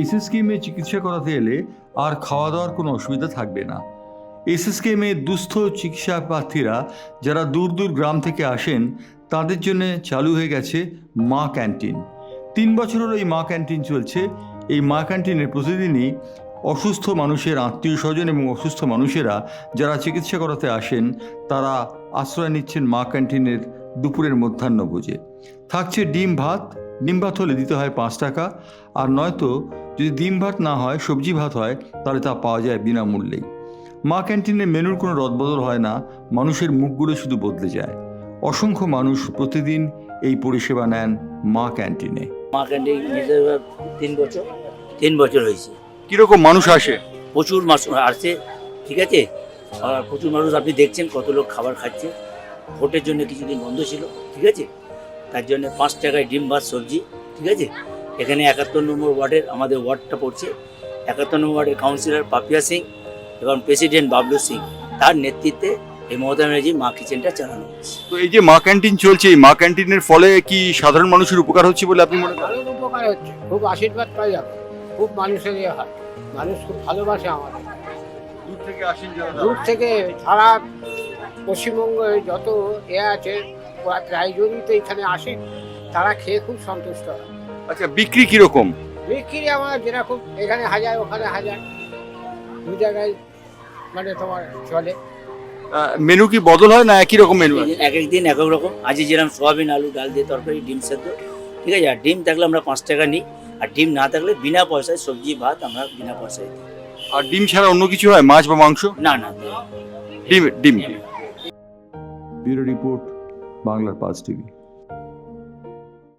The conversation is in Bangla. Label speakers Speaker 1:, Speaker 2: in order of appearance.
Speaker 1: এসএসকেএমে চিকিৎসা করাতে এলে আর খাওয়া দাওয়ার কোনো অসুবিধা থাকবে না। এসএসকেএমে দুস্থ চিকিৎসা প্রার্থীরা যারা দূর দূর গ্রাম থেকে আসেন, তাদের জন্য চালু হয়ে গেছে মা ক্যান্টিন। তিন বছর হলো এই মা ক্যান্টিন চলছে। এই মা ক্যান্টিনে প্রতিদিনই অসুস্থ মানুষের, আত্মীয় স্বজন এবং অসুস্থ মানুষেরা যারা চিকিৎসা করাতে আসেন, তারা আশ্রয় নিচ্ছেন মা ক্যান্টিনের দুপুরের মধ্যাহ্নভোজে। থাকছে ডিম, ভাত ডিম ভাত হলে দিতে হয় পাঁচ টাকা আর নয়তো যদি ডিম ভাত না হয় সবজি ভাত হয় তাহলে তা পাওয়া যায় বিনামূল্যেই। মা ক্যান্টিনে মেনুর কোনো রদবদল হয় না মানুষের মুখগুলো শুধু বদলে যায়। অসংখ্য মানুষ প্রতিদিন এই পরিষেবা নেন মা ক্যান্টিনে।
Speaker 2: মা ক্যান্টিন তিন বছর তিন বছর হয়েছে।
Speaker 1: কীরকম মানুষ আসে?
Speaker 2: প্রচুর মানুষ আসছে ঠিক আছে? আর প্রচুর মানুষ আপনি দেখছেন কত লোক খাবার খাচ্ছে। ভোটের জন্য কিছুদিন বন্ধ ছিল ঠিক আছে? তার জন্য পাঁচ টাকায় ডিম ভাত সবজি ঠিক আছে? এখানে একাত্তর নম্বর ওয়ার্ডের আমাদের ওয়ার্ডটা পড়ছে। একাত্তর নম্বর ওয়ার্ডের কাউন্সিলর পাপিয়া সিং এবং প্রেসিডেন্ট বাবলু সিং তার নেতৃত্বে এই মমতা ব্যানার্জি মা কিচেনটা চালানো হচ্ছে।
Speaker 1: তো এই যে মা ক্যান্টিন চলছে এই মা ক্যান্টিনের ফলে কি সাধারণ মানুষের উপকার হচ্ছে বলে আপনি মনে করেন?
Speaker 3: ভালো উপকার হচ্ছে খুব আশীর্বাদ পাই যাবে খুব মানুষের ইয়ে হয় মানুষ খুব ভালোবাসে আমাদের।
Speaker 1: দূর থেকে আসেন
Speaker 3: দূর থেকে সারা পশ্চিমবঙ্গে যত এ আছে ওরা প্রায়জনই তো এখানে আসে তারা খেয়ে খুব সন্তুষ্ট হয়।
Speaker 1: আচ্ছা বিক্রি কীরকম?
Speaker 3: বিক্রি আমার যেরকম এখানে হাজার ওখানে হাজার। দু জায়গায় মানে তোমার চলে।
Speaker 1: মেনু কি বদল হয় না একই রকম মেনু
Speaker 2: এক এক দিন এক এক রকম। আজ যেরকম সোয়াবিন আলু ডাল দিয়ে তরকারি ডিম সেদ্ধ। ঠিক আছে? আর ডিম থাকলে আমরা পাঁচ টাকা নিই। আর ডিম না থাকলে বিনা পয়সায় সবজি ভাত আমরা বিনা পয়সায় দিই।
Speaker 1: আর ডিম ছাড়া অন্য কিছু হয়? মাছ বা মাংস?
Speaker 2: না না
Speaker 1: ডিম। ডিম। Bureau report. বাংলার পাঁচ টিভি।